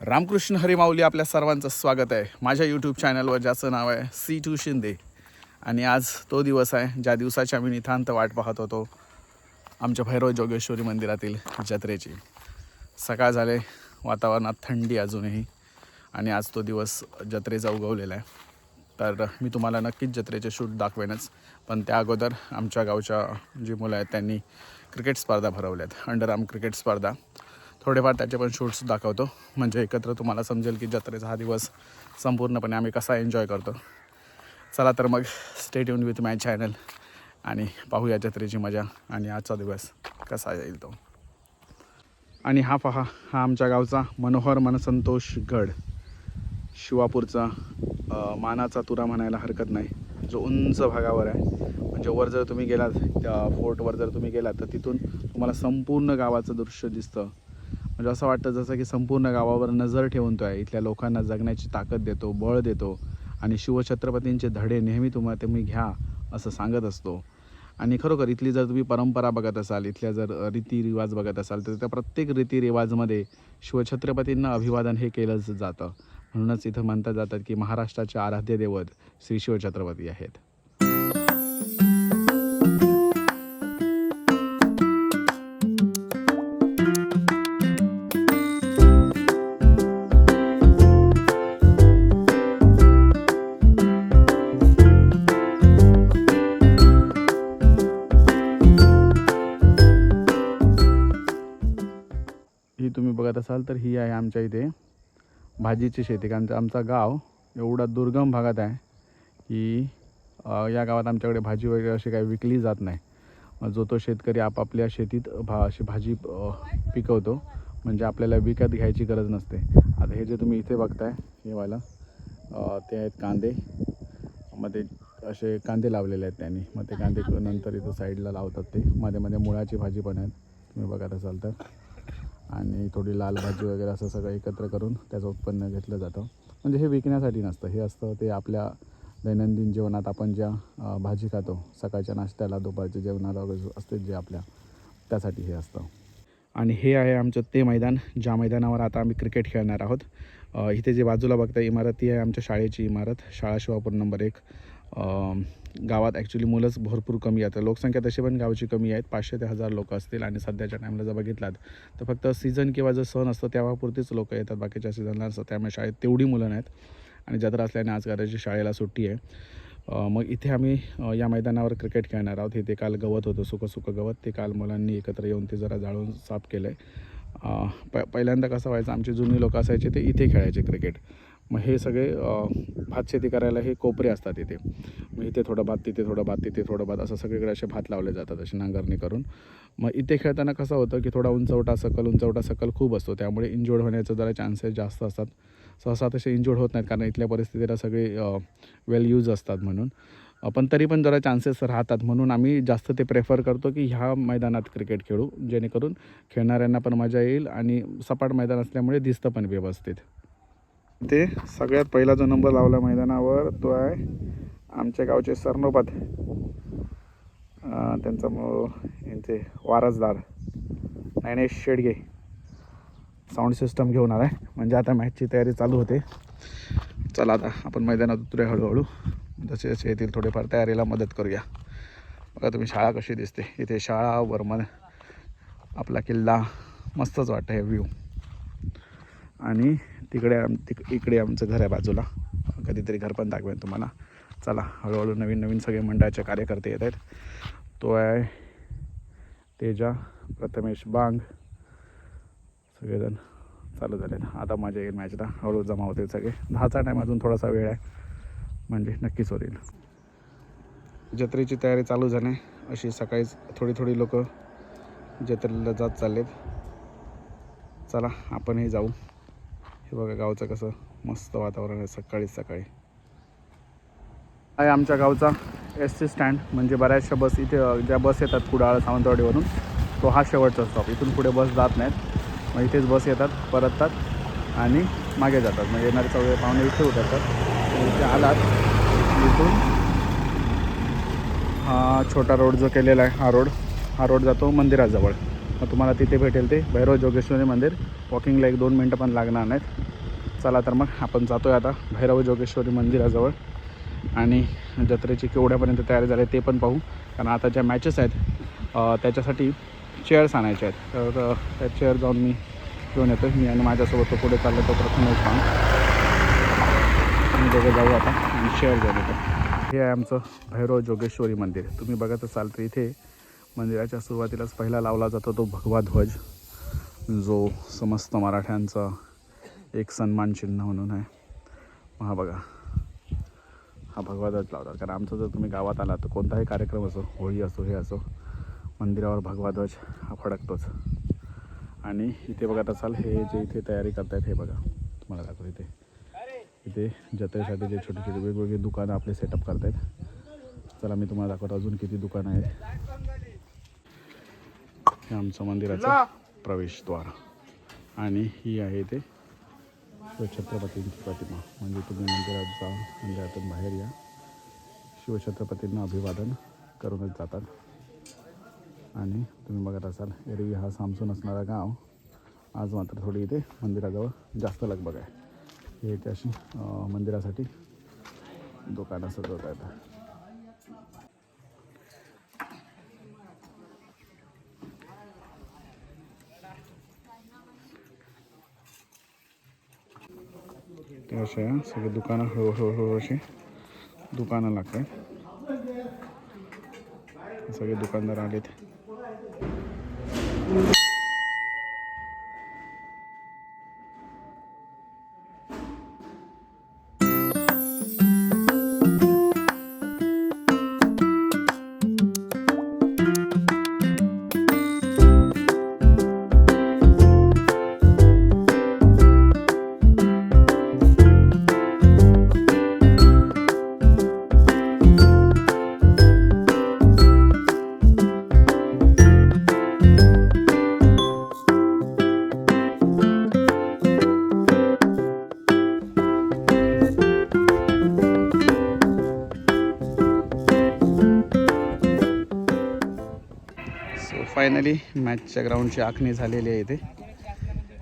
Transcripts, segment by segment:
रामकृष्ण हरिमाऊली आपल्या सर्वांचं स्वागत आहे. माझ्या यूट्यूब चॅनलवर ज्याचं नाव आहे सी टू शिंदे. आणि आज तो दिवस आहे ज्या दिवसाची आम्ही नितांत वाट पाहत होतो आमच्या भैरव जोगेश्वरी मंदिरातील जत्रेची. सकाळ झाले वातावरणात थंडी अजूनही. आणि आज तो दिवस जत्रेचा उगवलेला आहे. तर मी तुम्हाला नक्कीच जत्रेचे शूट दाखवेनच. पण त्या अगोदर आमच्या गावच्या जी मुलं आहेत त्यांनी क्रिकेट स्पर्धा भरवल्यात. अंडर आर्म क्रिकेट स्पर्धा. थोडेफार त्याचे पण शूट्स दाखवतो. म्हणजे एकत्र तुम्हाला समजेल की जत्रेचा हा दिवस संपूर्णपणे आम्ही कसा एन्जॉय करतो. चला तर मग स्टेट युन विथ माय चॅनल आणि पाहूया जत्रेची मजा आणि आजचा दिवस कसा येईल तो. आणि हा पहा हा आमच्या गावचा मनोहर मनसंतोष गड. शिवापूरचा मानाचा तुरा म्हणायला हरकत नाही. जो उंच भागावर आहे. म्हणजे वर जर तुम्ही गेलात त्या फोर्टवर जर तुम्ही गेलात तर तिथून तुम्हाला संपूर्ण गावाचं दृश्य दिसतं. म्हणजे असं वाटतं जसं की संपूर्ण गावावर नजर ठेवून तो आहे. इथल्या लोकांना जगण्याची ताकद देतो बळ देतो आणि शिवछत्रपतींचे धडे नेहमी तुम्हाला तुम्ही घ्या असं सांगत असतो. आणि खरोखर इथली जर तुम्ही परंपरा बघत असाल इथल्या जर रीतिरिवाज बघत असाल तर त्या प्रत्येक रीतिरिवाजमध्ये शिवछत्रपतींना अभिवादन हे केलंच जातं. म्हणूनच इथं म्हणतात जातात की महाराष्ट्राचे आराध्य दैवत श्री शिवछत्रपती आहेत. बघत असाल तर ही आहे आमच्या इथे भाजीची शेती. कारण आमचा गाव एवढा दुर्गम भागात आहे की या गावात आमच्याकडे भाजी वगैरे अशी काही विकली जात नाही. जो तो शेतकरी आपापल्या शेतीत भा अशी भाजी पिकवतो. म्हणजे आपल्याला विकत घ्यायची गरज नसते. आता हे जे तुम्ही इथे बघताय हे वाला ते आहेत कांदे. मग ते असे कांदे लावलेले आहेत त्यांनी. मग ते कांदे नंतर इथं साईडला लावतात ते. मध्ये मध्ये मुळाची भाजी पण आहेत. तुम्ही बघत असाल तर. आणि थोडी लाल भाजी वगैरे असं सगळं एकत्र करून त्याचं उत्पन्न घेतलं जातं. म्हणजे हे विकण्यासाठी नसतं. हे असतं ते आपल्या दैनंदिन जीवनात आपण ज्या भाजी खातो सकाळच्या नाश्त्याला दुपारच्या जेवणाला वगैरे असते जे आपल्या त्यासाठी हे असतं. आणि हे आहे आमचं ते मैदान ज्या मैदानावर आता आम्ही क्रिकेट खेळणार आहोत. इथे जे बाजूला बघता इमारत ती आहे आमच्या शाळेची इमारत शाळा शिवापूर नंबर एक. गावात ॲक्च्युली मुलंच भरपूर कमी आहेत. लोकसंख्या तशी पण गावची कमी आहेत. पाचशे ते हजार लोक असतील आणि सध्याच्या टाईमला जर बघितलात तर फक्त सीझन किंवा जर सण असतं तेव्हापुरतीच लोक येतात बाकीच्या सीझनला असतं त्यामुळे शाळेत तेवढी मुलं नाहीत. आणि जत्रा असल्याने आज करायची शाळेला सुट्टी आहे. मग इथे आम्ही या मैदानावर क्रिकेट खेळणार आहोत. इथे काल गवत होतं सुकं सुकं गवत. ते काल मुलांनी एकत्र येऊन ते जरा जाळून साफ केलं आहे प पहिल्यांदा कसं व्हायचं आमची जुनी लोक असायचे ते इथे खेळायचे क्रिकेट मग हे सगळे भात शेती करायला हे कोपरे असतात इथे. मग इथे थोडं भात तिथे थोडं भात तिथे थोडं भात असं सगळीकडे असे भात लावले जातात अशी नांगरणी करून. मग इथे खेळताना कसं होतं की थोडा उंचवटा सकल उंचवटा सकल खूप असतो. त्यामुळे इंजोर्ड होण्याचं जरा चान्सेस जास्त असतात. सहसा तसे इंजोर्ड होत नाहीत कारण इथल्या परिस्थितीला सगळे वेल यूज असतात म्हणून. पण तरी पण जरा चान्सेस राहतात. म्हणून आम्ही जास्त ते प्रेफर करतो की ह्या मैदानात क्रिकेट खेळू. जेणेकरून खेळणाऱ्यांना पण मजा येईल आणि सपाट मैदान असल्यामुळे दिसतं पण व्यवस्थित. ते सगळ्यात पहिला जो नंबर लावला मैदानावर तो आहे आमच्या गावचे सरनोपात त्यांचा यांचे वारसदार नयनेश शेडगे. साऊंड सिस्टम घेऊन आला आहे म्हणजे आता मॅचची तयारी चालू होते. चला आता आपण मैदानात उतरूया हळूहळू. जसे जसे येतील थोडेफार तयारीला मदत करूया. बघा तुम्ही शाळा कशी दिसते. इथे शाळा वर्मन आपला किल्ला मस्तच वाटतं हे व्ह्यू आणि तिकडे आम तिक इकडे आमचं घर आहे बाजूला. कधीतरी घर पण दाखवेन तुम्हाला. चला हळूहळू नवीन नवीन सगळे मंडळाचे कार्यकर्ते येत आहेत. तो आहे तेजा प्रथमेश बांग. सगळेजण चालू झालेत. आता माझ्या येईल मॅचला हळूहळू जमा होतील सगळे. दहाचा टाईम अजून थोडासा वेळ आहे. म्हणजे नक्कीच होतील जत्रेची तयारी चालू झाली. अशी सकाळीच थोडी थोडी लोक जत्रेला जात चाललेत. चला आपणही जाऊ. हे बघा गावचं कसं मस्त वातावरण आहे सकाळी सकाळी. आहे आमच्या गावचा एस टी स्टँड म्हणजे बऱ्याचशा बस इथे ज्या बस येतात कुडाळ सावंतवाडीवरून तो हा शेवटचा स्टॉप इथून पुढे बस जात नाहीत. मग इथेच बस येतात परततात आणि मागे जातात. मग येणारे सगळे पाहुणे इथे उतरतात. इथे आलात इथून हा छोटा रोड जो केलेला आहे हा रोड हा रोड जातो मंदिराजवळ. मग तुम्हाला तिथे भेटेल ते भैरव जोगेश्वरी मंदिर. वॉकिंगला एक दोन मिनटं पण लागणार नाहीत. चला तर मग आपण जातोय आता भैरव जोगेश्वरी मंदिराजवळ. आणि जत्रेची केवढ्यापर्यंत तयारी झाली ते पण पाहू. कारण आता ज्या मॅचेस आहेत त्याच्यासाठी चेअर्स आणायचे आहेत. तर त्या चेअर जाऊन मी घेऊन येतो मी आणि माझ्यासोबत तो पुढे चाललो तो प्रथमच सांग आम्ही दोघं जाऊ आता आणि शेअर जाऊ येतो. हे आहे आमचं भैरव जोगेश्वरी मंदिर. तुम्ही बघत असाल तर इथे मंदिराच्या सुरुवातीलाच पहिला लावला जातो तो भगवा ध्वज जो समस्त मराठ्यांचा एक सन्मान चिन्ह म्हणून आहे. हा बघा. हा भगवा ध्वज लावतात. कारण आमचं जर तुम्ही गावात आला तर कोणताही कार्यक्रम असो होळी असो हे असो मंदिरावर भगवा ध्वज हा फडकतोच. आणि इथे बघत असाल हे जे इथे तयारी करतायत हे बघा. तुम्हाला दाखवतो इथे. इथे जत्रेसाठी जे छोटे छोटे वेगवेगळी दुकानं आपले सेटअप करतायत. चला मी तुम्हाला दाखवतो अजून किती दुकानं आहेत. हे आमचं मंदिराचं प्रवेशद्वार. आणि ही आहे ते शिवछत्रपतींची प्रतिमा. म्हणजे तुम्ही मंदिरात जाऊन मंदिरातून बाहेर या. शिवछत्रपतींना अभिवादन करूनच जातात. आणि तुम्ही बघत असाल एरवी हा सामसून असणारा गाव. आज मात्र थोडी इथे मंदिराजवळ जास्त लगबग आहे. हे इथे अशी मंदिरासाठी दुकानं सजवत आहेत ते असे सगळे दुकानं हळू हळू अशी दुकानं लागतात. सगळे दुकानदार आलेत. फायनली मॅचच्या ग्राउंडची आखणी झालेली आहे इथे.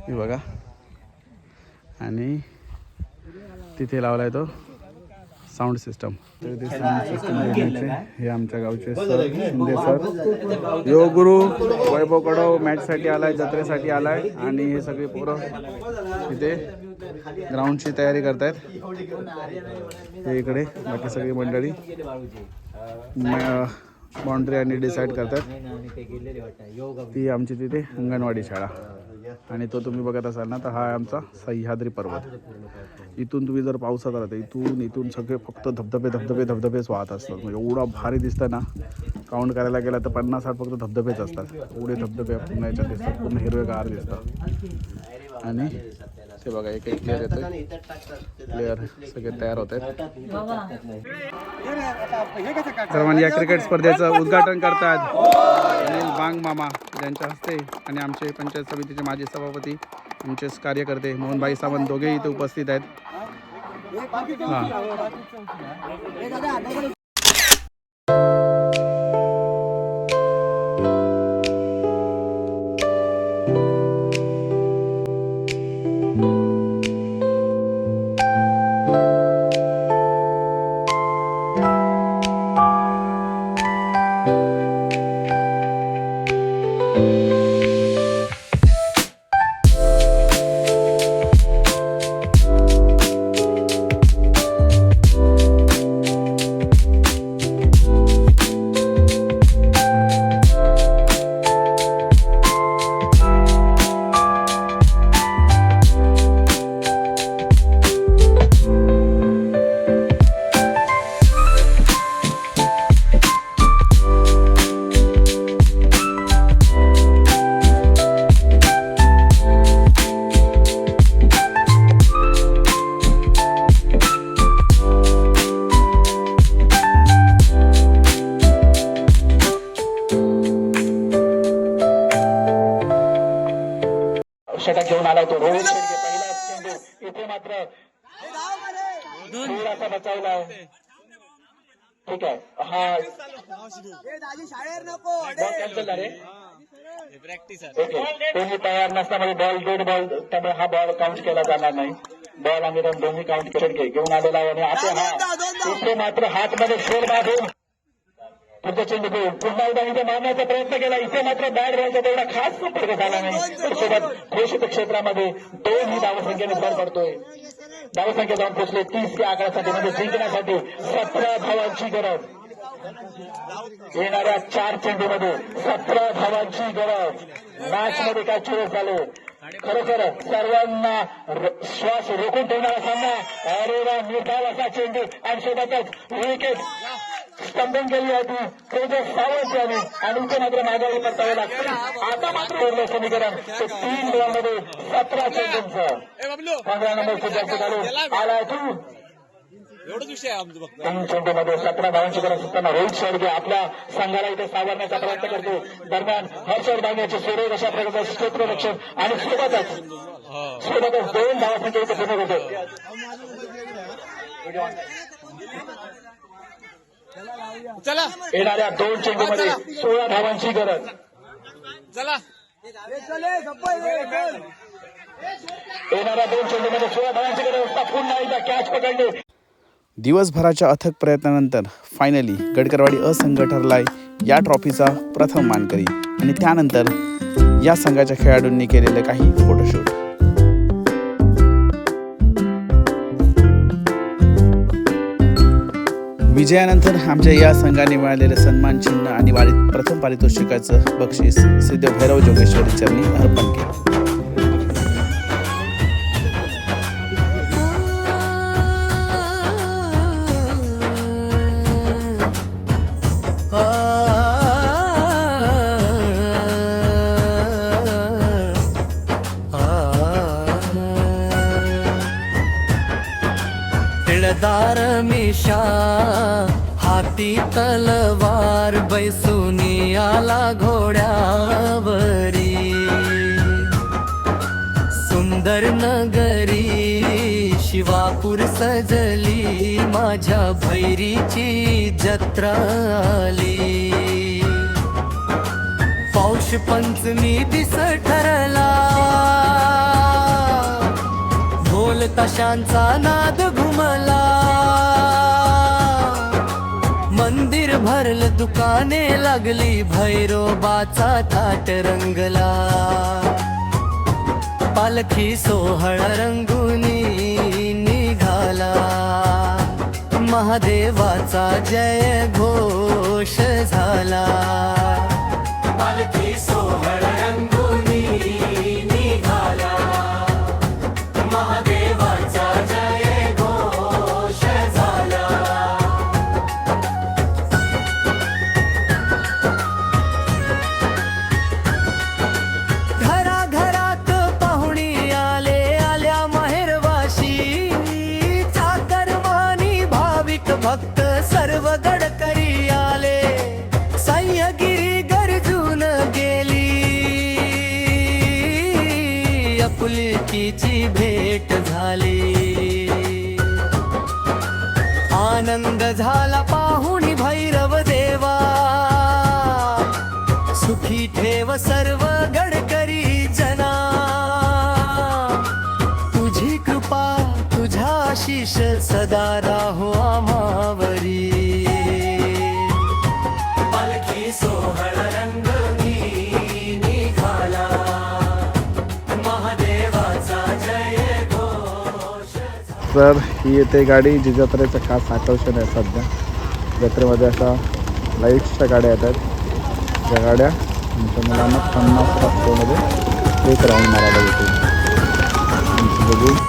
हे बघा. आणि तिथे लावला आहे तो साऊंड सिस्टम तर ते साऊंड सिस्टम हे आमच्या गावचे सर शिंदे सर यो गुरु वैभव कडव मॅचसाठी आलाय जत्रेसाठी आलाय. आणि हे सगळे पोरं इथे ग्राउंडची तयारी करतायत. हे इकडे बाकी सगळी मंडळी. बाउंड्री आणि डिसाईड करतात. ती आमची तिथे अंगणवाडी शाळा. आणि तो तुम्ही बघत असाल ना तर हा आमचा सह्याद्री पर्वत. इथून तुम्ही जर पावसात आला तर इथून इथून सगळे फक्त धबधबे धबधबे धबधबेच वाहत असतात. म्हणजे एवढा भारी दिसतं ना. काउंट करायला गेला तर पन्नास साठ फक्त धबधबेच असतात. एवढे धबधबे पूर्ण याच्यात दिसतात. पूर्ण हिरवेगार दिसतात. आणि ते बघा एक एक प्लेअर येतोय. प्लेअर सगळे तयार होत आहेत. सर्वांनी म्हणजे या क्रिकेट स्पर्धेचं उद्घाटन करतात अनिल बांग मामा ज्यांच्या हस्ते आणि आमचे पंचायत समितीचे माजी सभापती आमचे कार्यकर्ते मोहनभाई सावंत दोघेही इथे उपस्थित आहेत. षटक घेऊन आला तो रोहित शेळके पहिला चेंडू इथे मात्र थोडासा बचावला ठीक आहे. हा. बॉल कॅन्सल झाले ओके. कोणी तयार नसल्यामुळे बॉल डेड बॉल त्यामुळे हा बॉल काउंट केला जाणार नाही. बॉल आणि रन दोन्ही काउंट शेडके घेऊन आलेला आहे आणि आता हा. इथे मात्र हातमध्ये शेर बांधून पुढच्या चेंडू पुन्हा एकदा इथे मारण्याचा प्रयत्न केला. इथे मात्र बॅट बॉलचा तेवढा खास संपर्क झाला नाही. तर सोबत घोषित क्षेत्रामध्ये दोन ही धावसंख्येने भर पडतोय धावसंख्या जाऊन पोहोचले तीस या आकड्यासाठी म्हणजे जिंकण्यासाठी सतरा धावांची गरज. येणाऱ्या चार चेंडूमध्ये सतरा धावांची गरज. मॅच मध्ये काय चोरस झाले? खरोखर सर्वांना श्वास रोखून ठेवणारा सामना. अरे वा निर्धाव असा चेंडू. आणि सोबतच विकेट. स्तंभन केली होती तेजस सावंत यांनी आणि मात्र मागावी परतावे लागते आता मात्र उरलं समीकरण ते तीन गोलांमध्ये सतरा चेंडूंचं पंधरा नंबर जास्त झाले. आलाय तू? एवढंच विषय तीन चेंडूमध्ये सतरा धावांची गरज असताना रोहित शेळके आपल्या संघाला इथे सावरण्याचा प्रयत्न करतो. दरम्यान हर्षद डांग्याचे सुरेख अशा प्रकारचं क्षेत्ररक्षण आणि सोबतच सोबतच दोन धावांसाठी इथे पूर्ण होतो. चला. येणाऱ्या दोन चेंडूमध्ये सोळा धावांची गरज. चला. येणाऱ्या दोन चेंडूमध्ये सोळा धावांची गरज असता पुन्हा एकदा कॅच पकडली दिवसभराच्या अथक प्रयत्नानंतर फायनली गडकरवाडी अ संघ ठरलाय. या ट्रॉफीचा प्रथम मानकरी. आणि त्यानंतर या संघाच्या खेळाडूंनी केलेले काही फोटोशूट विजयानंतर आमच्या या संघाने मिळालेले सन्मान चिन्ह आणि वारीत प्रथम पारितोषिकाचं बक्षीस सिद्ध भैरव जोगेश्वरी चरणी अर्पण केलं. दार मिशा हाती तलवार बैसुनी आला घोड्यावरी. सुंदर नगरी शिवापूर सजली माझ्या भैरीची जत्रा आली. पौष पंचमी दिस ठरला. ढोल तशांचा नाद घुमला. भरल दुकाने लागली भैरोबाचा थाट रंगला. पालखी सोहळ रंगुनी निघाला. महादेवाचा जय घोष झाला. पालखी सोहळ रंगुनी आशिष सदा राहो आमावरी. पालखी सोहळ रंगनी निघाला महादेवाचा जय घोष. तर ही येते गाडी जी जत्रेचं खास आकर्षण आहे सध्या. जत्रेमध्ये अशा लाईट्सच्या गाड्या येतात. ज्या गाड्या तुमच्या मुलांना पन्नास रस्त्यामध्ये एक राऊंड मारायला येते बघू.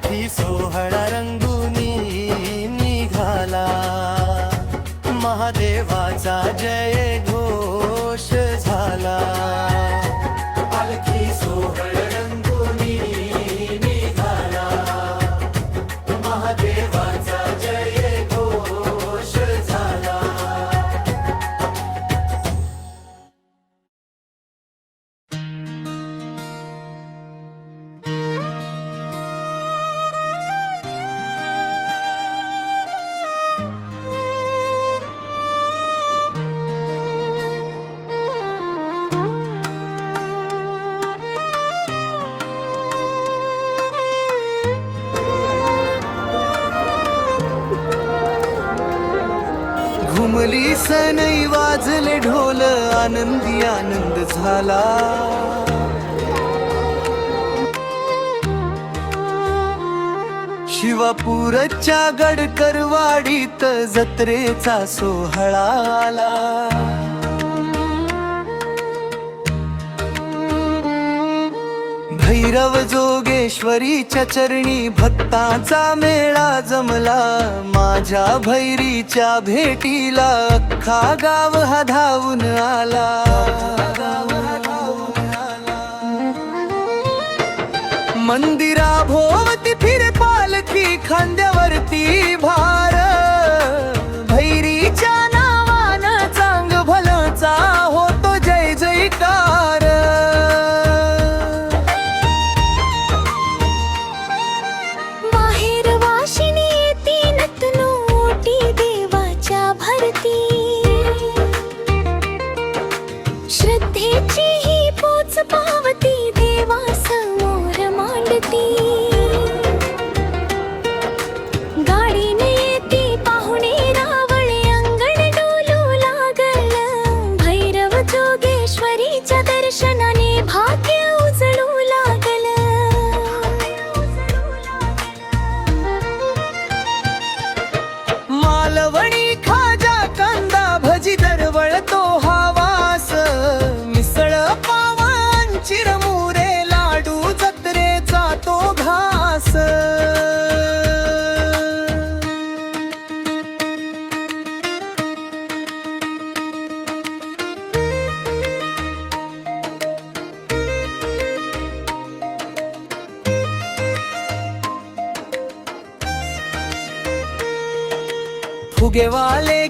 पालखी सोहळा रंगुनी निघाला. महादेवाचा जय घोष झाला. घुमली सनई वाजले ढोल आनंदी आनंद झाला. शिवापूरच्या गडकरवाडीत जत्रेचा सोहळा आला. भैरव जोगेश्वरीच्या चरणी भक्ताचा मेळा जमला माझ्या भैरीच्या भेटीला अख्खा गाव हा धावून आला धावून आला. मंदिरा भोवती फिर पालखी खांद्यावरती भार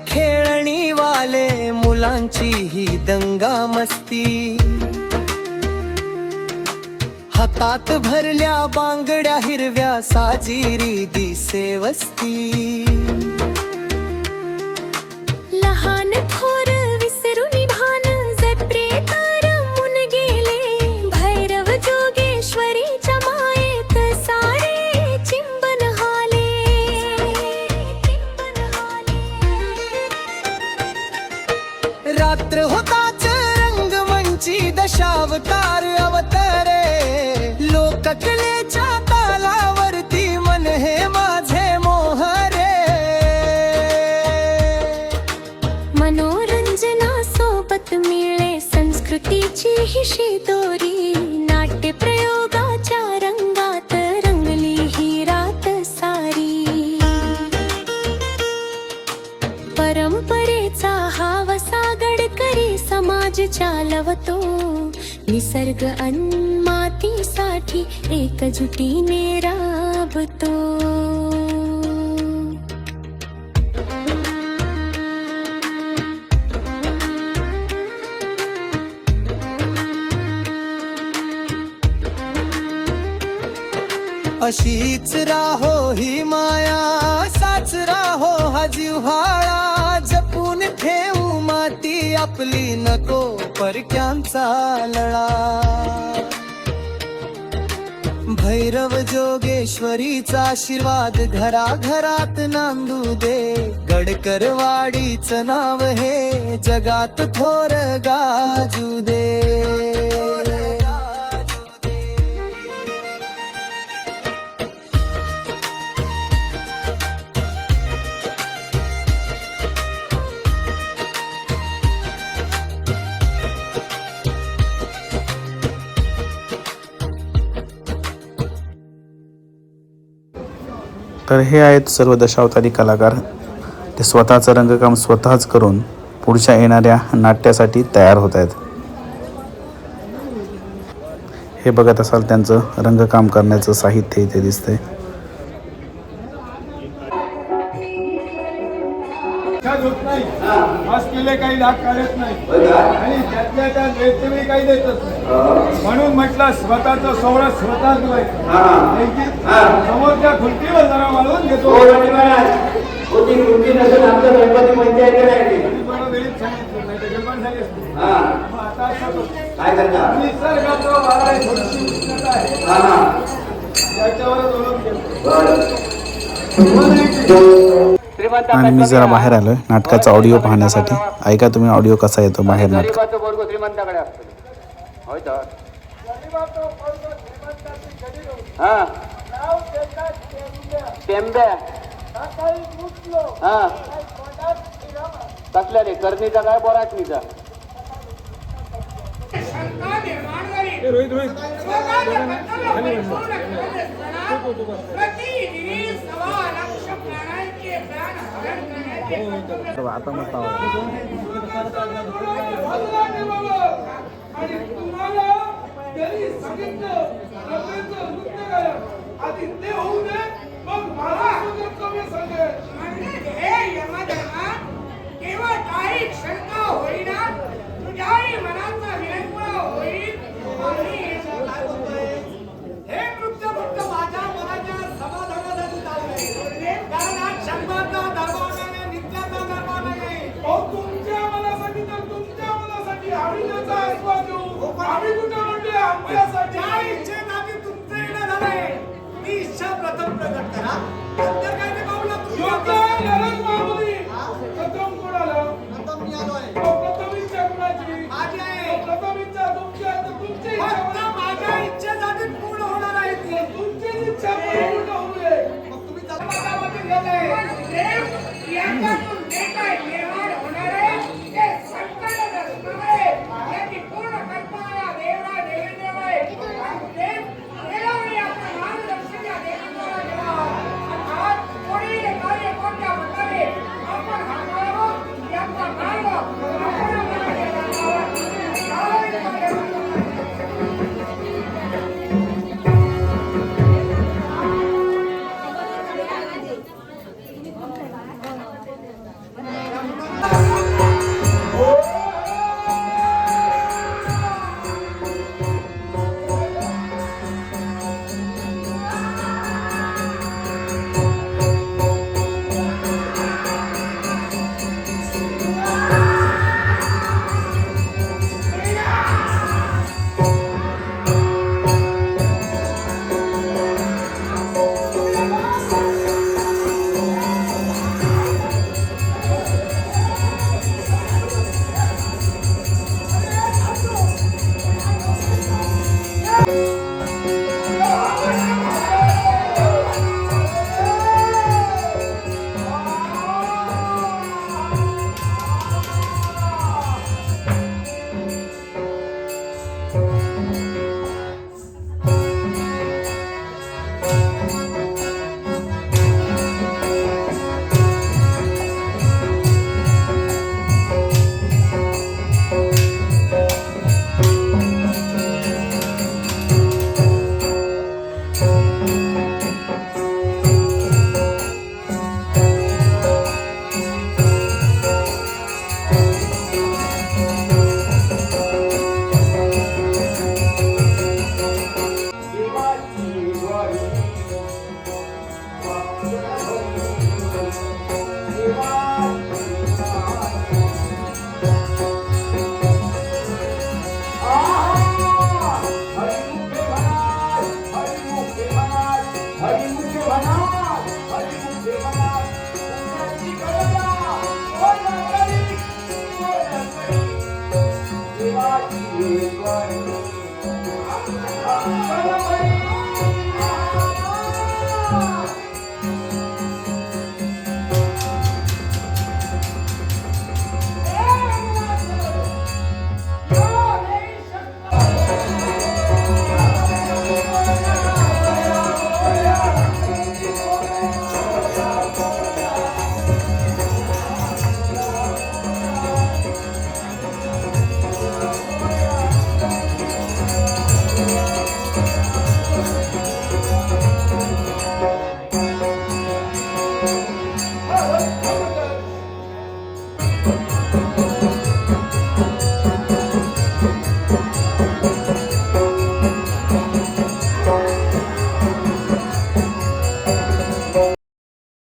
खेळणी वाले मुलांची ही दंगा मस्ती. हातात भरल्या बांगड्या हिरव्या साजिरी दिसे वस्ती लहान अवतार अवतरे लोककलेच्या तालावरती मन हे माझे मोहरे। मनोरंजना सोबत मिळे संस्कृतीची ही निसर्ग अन्मातीसाठी एकजुटीने राबतो. अशीच राहो ही माया साच राहो हा जिव्हाळा आपली नको परक्यांचा लळा? भैरव जोगेश्वरीचा आशीर्वाद घरा घरात नांदू दे. गडकरवाडीचं नाव हे जगात थोर गाजू दे. तर हे आहेत सर्व दशावतारी कलाकार. ते स्वतःचं रंगकाम स्वतःच करून पुढच्या येणाऱ्या नाट्यासाठी तयार होत आहेत. हे बघत असाल त्यांचं रंगकाम करण्याचं साहित्य इथे दिसतंय. लक्षात नाही? काही लाभ काढत नाही आणि त्यातल्या त्या काही देतच नाही. म्हणून म्हटलं स्वतःचा सोहळा स्वतः समोरच्या खुर्चीवर जरा वाळवून घेतो. आणि मला वेळीच सांगितलं नाही तर गडबड झाली असती. मग आता असं होतं. निसर्गाचं वारा आहे, थोडीशी उष्णता आहे. त्याच्यावरच अवलंबून आणि मी जरा बाहेर आलोय. नाटकाचा ऑडिओ पाहण्यासाठी. ऐका तुम्ही ऑडिओ कसा येतो बाहेर नाटक. श्रीमंताकडे असतो. होय तर हा टेंब्या हा कसल्या रे आता मस्त आणि तुम्हाला सांगितलं